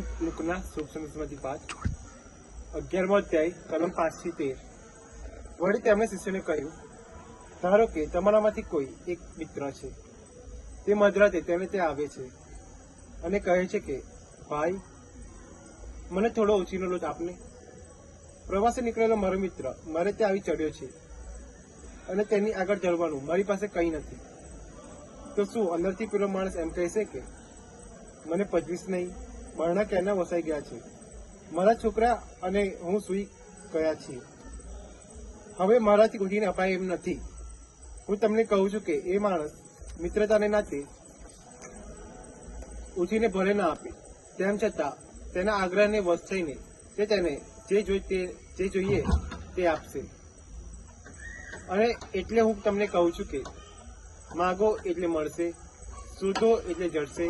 બુકના શુભ સંદેશમાંથી પાંચ અગિયારમો અધ્યાય, કલમ પાંચથી તેર. વળી તેમણે શિષ્યને કહ્યું, ધારો કે તમારામાંથી કોઈ એક મિત્ર છે. તે મધરાતે તેને તે આવે છે અને કહે છે કે, ભાઈ, મને થોડો ઓછીનો લોટ આપને. પ્રવાસે નીકળેલો મારો મિત્ર મારે ત્યાં આવી ચડ્યો છે અને તેની આગળ ચડવાનું મારી પાસે કંઈ નથી. તો શું અંદરથી પેલો માણસ એમ કહેશે કે, મને પચવીસ નહીં? બરણા ક્યાંના વસાઈ ગયા છે. મારા છોકરા અને હું સુઈ ગયા છીએ. હવે મારાથી ઉઠીને અપાય એમ નથી. હું તમને કહું છું કે એ માણસ મિત્રતાને નાતે ઉઠીને ભલે ના આપે. તેમ છતાં તેના આગ્રહને વશ થઈને તે તેને જે જોઈએ જે જોઈએ તે આપશે. અને એટલે હું તમને કહું છું કે માગો એટલે મળશે, શોધો એટલે જડશે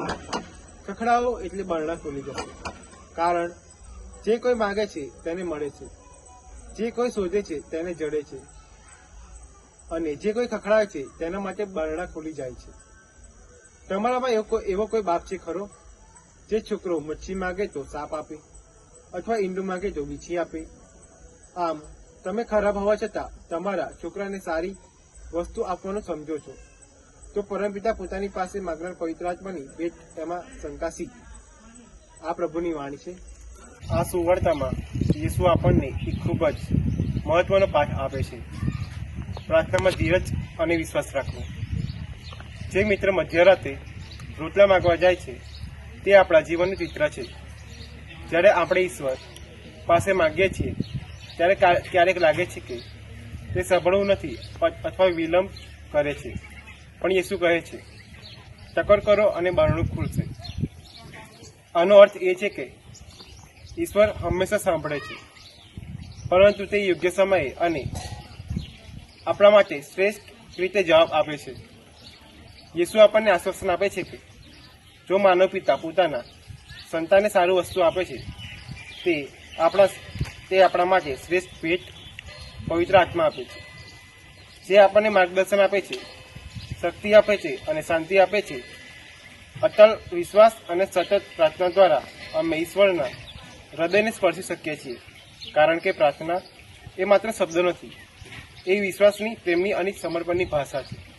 ખખડાવો એટલે બરણા ખોલી જશે કારણ જે કોઈ માગે છે તેને મળે છે. જે કોઈ શોધે છે તેને જડે છે. અને જે કોઈ ખખડાવે છે તેના માટે બરણા ખોલી જાય છે. તમારામાં એવો કોઈ બાપ છે ખરો? જે છોકરો મચ્છી માગે તો સાપ આપે, અથવા ઈંડું માગે તો વીછી આપે. આમ, તમે ખરાબ હોવા છતાં તમારા છોકરાને સારી વસ્તુ આપવાનું સમજો છો. તો પરમપિતા પોતાની પાસે માગનાર પવિત્ર આત્માની ભેટ એમાં શંકાશી. આ પ્રભુની વાણી છે. આ સુવર્તામાં યેસુ આપણને એક ખૂબ જ મહત્વનો પાઠ આપે છે. પ્રાર્થનામાં ધીરજ અને વિશ્વાસ રાખવો. જે મિત્ર મધ્યરાતે રોટલા માંગવા જાય છે, તે આપણા જીવનનું ચિત્ર છે. જ્યારે આપણે ઈશ્વર પાસે માંગીએ છીએ, ત્યારે ક્યારેક લાગે છે કે તે સભળવું નથી અથવા વિલંબ કરે છે. પણ યેસુ કહે છે ટકોર કરો અને બારણું ખુલશે. આનો અર્થ એ છે કે ઈશ્વર હંમેશા સાંભળે છે, પરંતુ તે યોગ્ય સમયે અને આપણા માટે શ્રેષ્ઠ રીતે જવાબ આપે છે. યેસુ આપણને આશ્વાસન આપે છે કે જો માનવ પિતા પોતાના સંતાને સારું વસ્તુ આપે છે, તે આપણા તે આપણા માટે શ્રેષ્ઠ ભેટ પવિત્ર આત્મા આપે છે. જે આપણને માર્ગદર્શન આપે છે શક્તિ આપે છે અને શાંતિ આપે છે. અટલ વિશ્વાસ અને સતત પ્રાર્થના દ્વારા અમે ઈશ્વરના હૃદયને સ્પર્શી શકીએ છીએ. કારણ કે પ્રાર્થના એ માત્ર શબ્દ નથી, એ વિશ્વાસની, પ્રેમની અને સમર્પણની ભાષા છે.